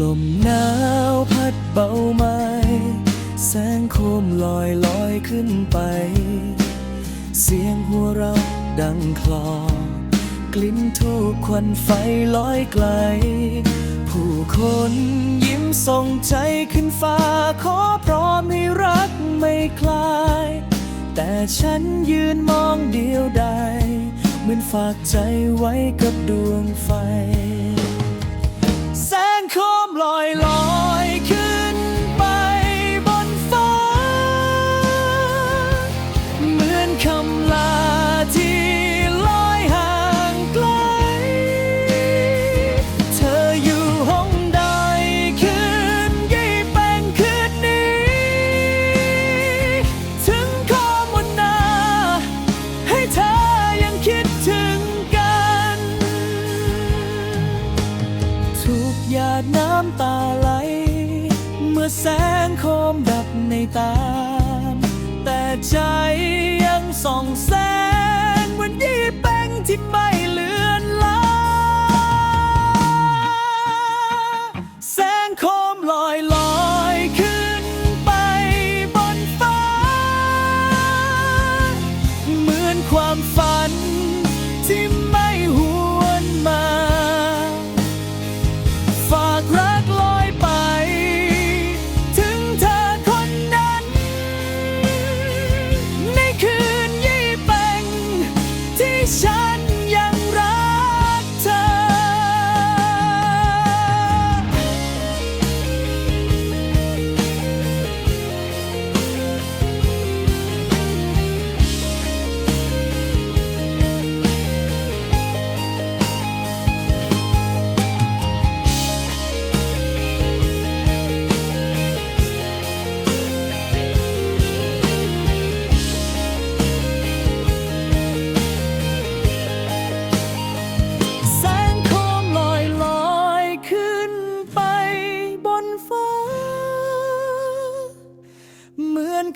ลมหนาวพัดเบาไหมแสงโคมลอยลอยขึ้นไป เสียงหัวเราะดังคลอ กลิ่นทูบควันไฟลอยไกล ผู้คนยิ้มส่งใจขึ้นฟ้า ขอพร้อมให้รักไม่คลาย แต่ฉันยืนมองเดียวดายเหมือนฝากใจไว้กับดวงไฟาไหล เมื่อแสงโคมดับในตา แต่ใจยังส่องแส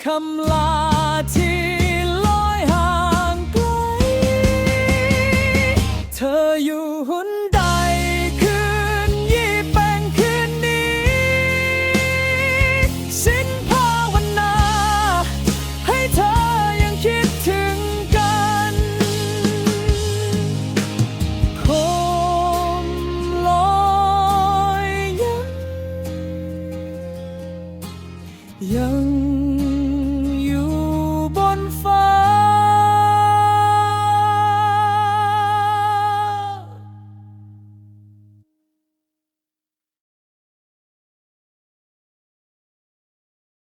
คำลาที่ลอยห่างไกล เธออยู่หุนใดคืนยี่แปงคืนนี้ สิ้นภาวนา ให้เธอยังคิดถึงกันโคมลอยยัง ยัง